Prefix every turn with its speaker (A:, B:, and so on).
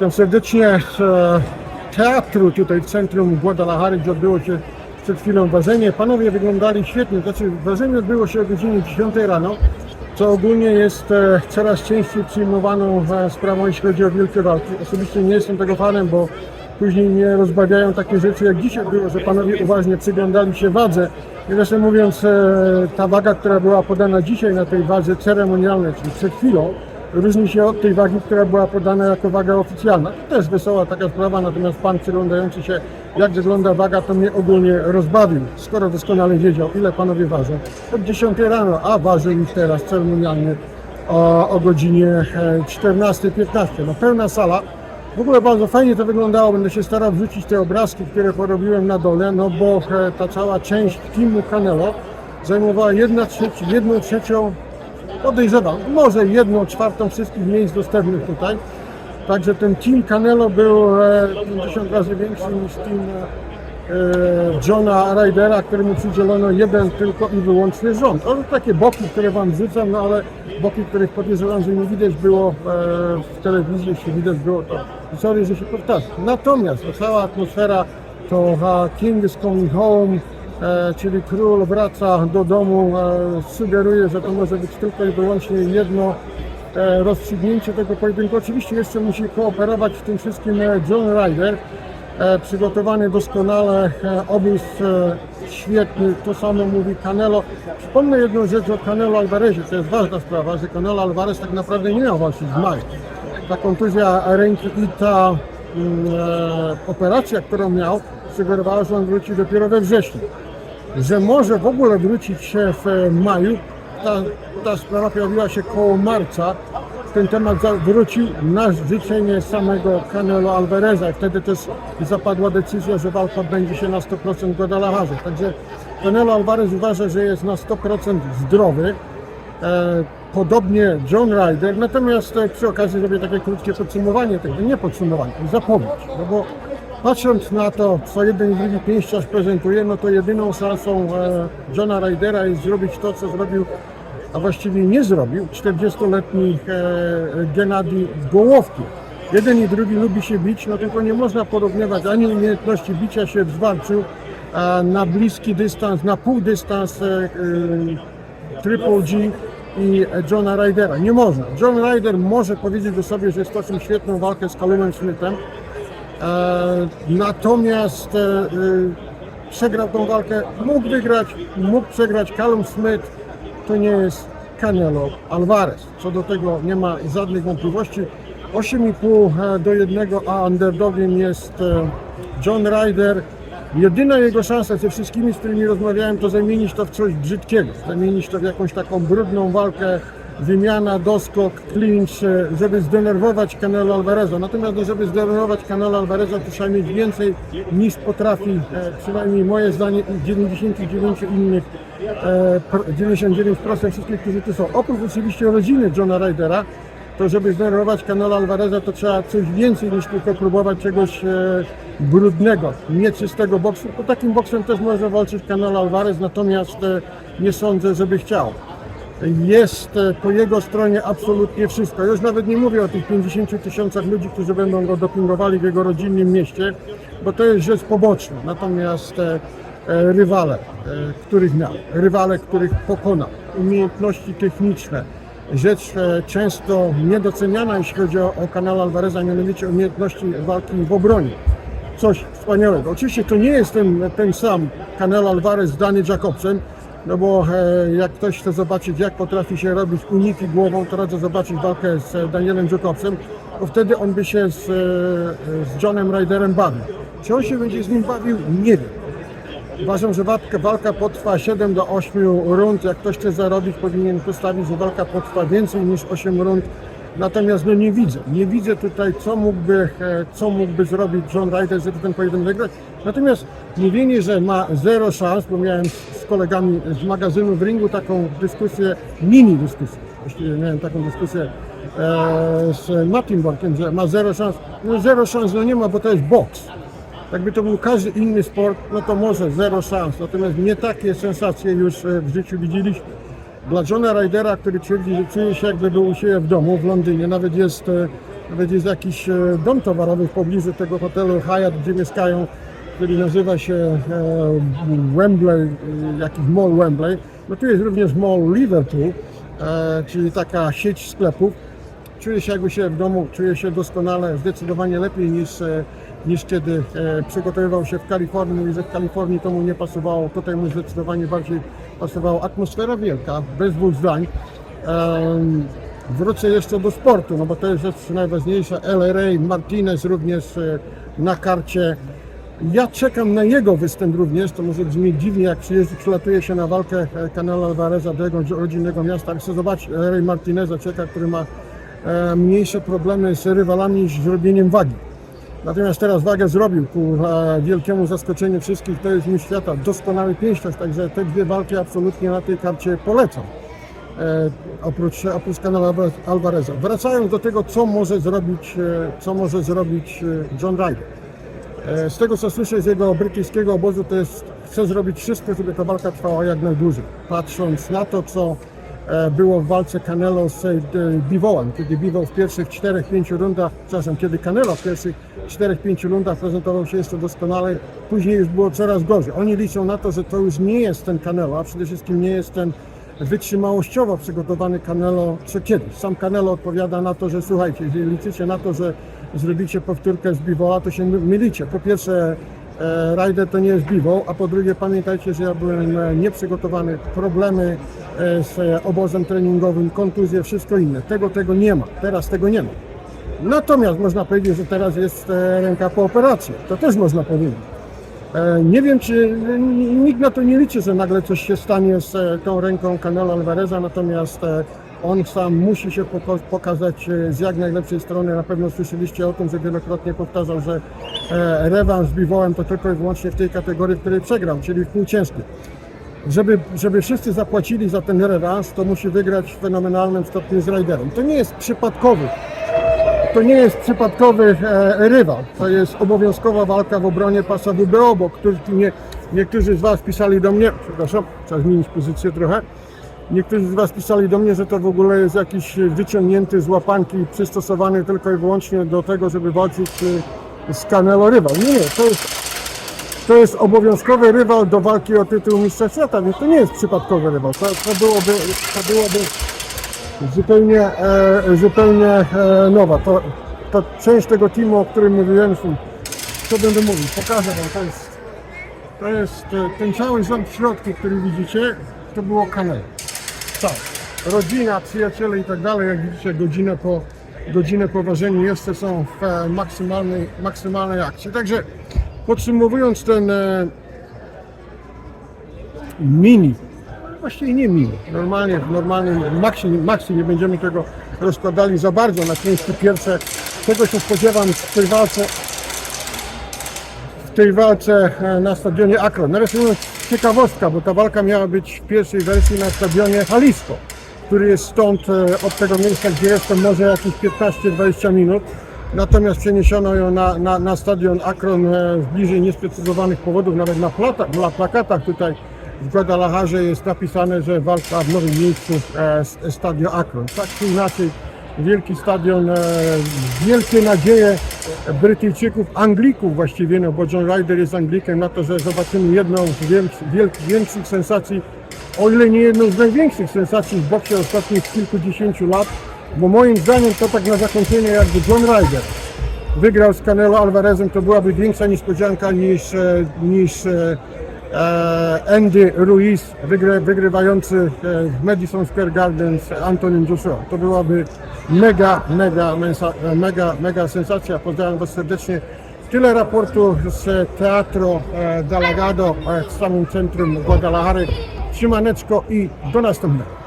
A: Witam serdecznie z e, teatru tutaj w centrum Guadalajary, gdzie odbyło się przed chwilą ważenie. Panowie wyglądali świetnie, znaczy ważenie odbyło się o godzinie 10 rano, co ogólnie jest e, coraz częściej przyjmowaną e, sprawą, jeśli chodzi o wielkie walki. Osobiście nie jestem tego fanem, bo później mnie rozbawiają takie rzeczy, jak dzisiaj było, że panowie uważnie przyglądali się wadze. I Zresztą mówiąc, ta waga, która była podana dzisiaj na tej wadze ceremonialnej, czyli przed chwilą, różni się od tej wagi, która była podana jako waga oficjalna. To też wesoła taka sprawa, natomiast pan przyglądający się, jak wygląda waga, to mnie ogólnie rozbawił, skoro doskonale wiedział, ile panowie ważą. Od 10 rano, a ważył już teraz ceremonialnie o, o godzinie e, 14-15. No pełna sala. W ogóle bardzo fajnie to wyglądało, będę się starał wrzucić te obrazki, które porobiłem na dole, no bo e, ta cała część teamu Canelo zajmowała 1 trzecią, jedną trzecią podejrzewam, może jedną czwartą wszystkich miejsc dostępnych tutaj. Także ten team Canelo był e, 50 razy większy niż team e, Johna Rydera, któremu przydzielono jeden tylko i wyłączny rząd. To takie boki, które wam wrzucam, no ale boki, których podejrzewam, że nie widać było e, w telewizji, jeśli widać było to. Sorry, że się powtarzam. Natomiast cała atmosfera to King is coming home, e, czyli król wraca do domu, e, sugeruje, że to może być tylko i wyłącznie jedno e, rozstrzygnięcie tego pojedynku. Oczywiście jeszcze musi kooperować w tym wszystkim e, John Ryder, e, przygotowany doskonale, e, obóz e, świetny, to samo mówi Canelo. Przypomnę jedną rzecz o Canelo Alvarezie, to jest ważna sprawa, że Canelo Alvarez tak naprawdę nie miał walczyć w maju. Ta kontuzja ręki i ta mm, e, operacja, którą miał, sugerowała, że on wróci dopiero we wrześniu że może w ogóle wrócić się w e, maju. Ta, ta sprawa pojawiła się koło marca. Ten temat wrócił na życzenie samego Canelo Alvareza wtedy też zapadła decyzja, że walka będzie się na 100% w Guadalajarze. Także Canelo Alvarez uważa, że jest na 100% zdrowy. E, podobnie John Ryder, natomiast e, przy okazji zrobię takie krótkie podsumowanie tego, nie podsumowanie, zapowiedź, no bo patrząc na to, co jeden i drugi pięściarz prezentuje, no to jedyną szansą e, Johna Rydera jest zrobić to, co zrobił, a właściwie nie zrobił, 40-letni e, Gennady Gołowki. Jeden i drugi lubi się bić, no tylko nie można porównywać ani umiejętności bicia się w zwarciu na bliski dystans, na pół dystans e, Triple G i Johna Rydera. Nie można. John Ryder może powiedzieć o sobie, że stoczył świetną walkę z Callumem Smithem, natomiast e, e, przegrał tą walkę, mógł wygrać, mógł przegrać Callum Smith, to nie jest Canelo Alvarez. Co do tego nie ma żadnych wątpliwości. 8,5 do 1, a underdogiem jest e, John Ryder. Jedyna jego szansa ze wszystkimi, z którymi rozmawiałem, to zamienić to w coś brzydkiego. Zamienić to w jakąś taką brudną walkę, wymiana, doskok, clinch, e, żeby zdenerwować Canelo Alvareza. Natomiast no, żeby zdenerwować Canelo Alvareza, to trzeba mieć więcej niż potrafi, e, przynajmniej moje zdanie i 99 innych, e, pro- 99% wszystkich, którzy tu są. Oprócz oczywiście rodziny Johna Rydera, to żeby zdenerwować Canelo Alvareza, to trzeba coś więcej niż tylko próbować czegoś e, brudnego, nieczystego boksu. Po takim boksem też może walczyć Canelo Alvarez, natomiast e, nie sądzę, żeby chciał. Jest po jego stronie absolutnie wszystko. Już nawet nie mówię o tych 50 tysiącach ludzi, którzy będą go dopingowali w jego rodzinnym mieście, bo to jest rzecz poboczna. Natomiast e, e, rywale, e, których miał, rywale, których pokonał, umiejętności techniczne, rzecz często niedoceniana, jeśli chodzi o, o kanał Alvareza, mianowicie umiejętności walki w obronie. Coś wspaniałego. Oczywiście to nie jest ten, ten sam Canelo Alvarez z Danny Jacobsem, no bo e, jak ktoś chce zobaczyć, jak potrafi się robić uniki głową, to radzę zobaczyć walkę z e, Danielem Jacobsem, bo wtedy on by się z, e, z Johnem Ryderem bawił. Czy on się będzie z nim bawił? Nie wiem. Uważam, że walka, potrwa 7 do 8 rund. Jak ktoś chce zarobić, powinien postawić, że walka potrwa więcej niż 8 rund. Natomiast no nie widzę, nie widzę tutaj, co mógłby, co mógłby zrobić John Ryder, żeby ten pojedynek wygrać. Natomiast mówienie, że ma zero szans, bo miałem kolegami z magazynu w ringu taką dyskusję, mini dyskusję, miałem taką dyskusję e, z Martin Borkiem, że ma zero szans. No zero szans no nie ma, bo to jest boks. Jakby to był każdy inny sport, no to może zero szans. Natomiast nie takie sensacje już e, w życiu widzieliśmy. Dla Johna Rydera, który twierdzi, że czuje się jakby był u siebie w domu w Londynie, nawet jest e, nawet jest jakiś e, dom towarowy w pobliżu tego hotelu Hyatt, gdzie mieszkają, który nazywa się e, Wembley, jakiś mall Wembley. No tu jest również mall Liverpool, e, czyli taka sieć sklepów. Czuję się jakby się w domu, czuję się doskonale, zdecydowanie lepiej niż, e, niż kiedy przygotowywał się w Kalifornii. Mówi, że w Kalifornii to mu nie pasowało, tutaj mu zdecydowanie bardziej pasowała atmosfera wielka, bez dwóch zdań. Wrócę jeszcze do sportu, no bo to jest rzecz najważniejsza. LRA, Martinez również na karcie. Ja czekam na jego występ również, to może brzmi dziwnie, jak przyjeżdża, przylatuje się na walkę e, Canelo Alvareza do jego rodzinnego miasta. Chcę zobaczyć Ray Martineza, czeka, który ma e, mniejsze problemy z rywalami niż zrobieniem wagi. Natomiast teraz wagę zrobił ku e, wielkiemu zaskoczeniu wszystkich. To jest mistrz świata, doskonały pięściarz, także te dwie walki absolutnie na tej karcie polecam. E, oprócz, oprócz Canelo Alvareza. Wracając do tego, co może zrobić, e, co może zrobić e, John Ryder. E, Z tego co słyszę z jego brytyjskiego obozu, to jest, chce zrobić wszystko, żeby ta walka trwała jak najdłużej. Patrząc na to, co e, było w walce Canelo z e, Bivołem, kiedy Bivol w pierwszych 4-5 rundach, przepraszam, kiedy Canelo w pierwszych 4-5 rundach prezentował się jeszcze doskonale, później już było coraz gorzej. Oni liczą na to, że to już nie jest ten Canelo, a przede wszystkim nie jest ten wytrzymałościowo przygotowany Canelo co kiedyś. Sam Canelo odpowiada na to, że słuchajcie, jeżeli liczycie na to, że zrobicie powtórkę z Biwola, to się my- mylicie. Po pierwsze, e, Ryder to nie jest Bivol, a po drugie pamiętajcie, że ja byłem e, nieprzygotowany, problemy e, z e, obozem treningowym, kontuzje, wszystko inne. Tego, tego nie ma. Teraz tego nie ma. Natomiast można powiedzieć, że teraz jest e, ręka po operacji. To też można powiedzieć. E, Nie wiem, czy n- nikt na to nie liczy, że nagle coś się stanie z e, tą ręką Canelo Alvareza, natomiast e, on sam musi się pokazać e, z jak najlepszej strony. Na pewno słyszeliście o tym, że wielokrotnie powtarzał, że e, rewanż z Biwołem to tylko i wyłącznie w tej kategorii, w której przegrał, czyli w półciężkiej. Żeby, żeby wszyscy zapłacili za ten rewanż, to musi wygrać w fenomenalnym stopniu z Ryderem. To nie jest przypadkowy to nie jest przypadkowy e, rywal. To jest obowiązkowa walka w obronie pasa WBO, bo którzy, nie, niektórzy z Was pisali do mnie, przepraszam, trzeba zmienić pozycję trochę. Niektórzy z Was pisali do mnie, że to w ogóle jest jakiś wyciągnięty z łapanki, przystosowany tylko i wyłącznie do tego, żeby walczyć e, z Canelo rywal. Nie, nie, to jest, to jest obowiązkowy rywal do walki o tytuł mistrza świata, więc to nie jest przypadkowy rywal. To, to byłoby, to byłoby zupełnie, e, zupełnie e, nowa. To, to część tego teamu, o którym mówiłem, co będę mówił, pokażę wam, to jest, to jest e, ten cały rząd w środku, który widzicie, to było Canelo. Cały. Rodzina, przyjaciele i tak dalej, jak widzicie, godzinę po, godzinę po ważeniu jeszcze są w maksymalnej, maksymalnej akcji. Także podsumowując ten e, mini Właściwie nie mini. Normalnie w normalnym maxi, maxi nie będziemy tego rozkładali za bardzo na części pierwsze. Tego się spodziewam w tej walce w tej walce e, na stadionie Akron. Mówiąc, ciekawostka, bo ta walka miała być w pierwszej wersji na stadionie Jalisco, który jest stąd, e, od tego miejsca, gdzie jestem, może jakieś 15-20 minut. Natomiast przeniesiono ją na, na, na stadion Akron e, z bliżej niesprecyzowanych powodów, nawet na, na plakatach tutaj w Guadalajarze jest napisane, że walka w nowym miejscu e, s- Stadio Akron. Tak czy inaczej, wielki stadion, e, wielkie nadzieje Brytyjczyków, Anglików właściwie, no bo John Ryder jest Anglikiem, na to, że zobaczymy jedną z większych sensacji, o ile nie jedną z największych sensacji w boksie ostatnich kilkudziesięciu lat, bo moim zdaniem to tak na zakończenie jakby John Ryder wygrał z Canelo Alvarezem, to byłaby większa niespodzianka niż, e, niż e, Andy Ruiz wygry, wygrywający e, w Madison Square Garden z Antonym Joshua. To byłaby mega, mega, mensa, mega, mega sensacja. Pozdrawiam Was serdecznie. Tyle raportu z Teatro e, Dalagado e, w samym centrum Guadalajary. Trzymaneczko i do następnego.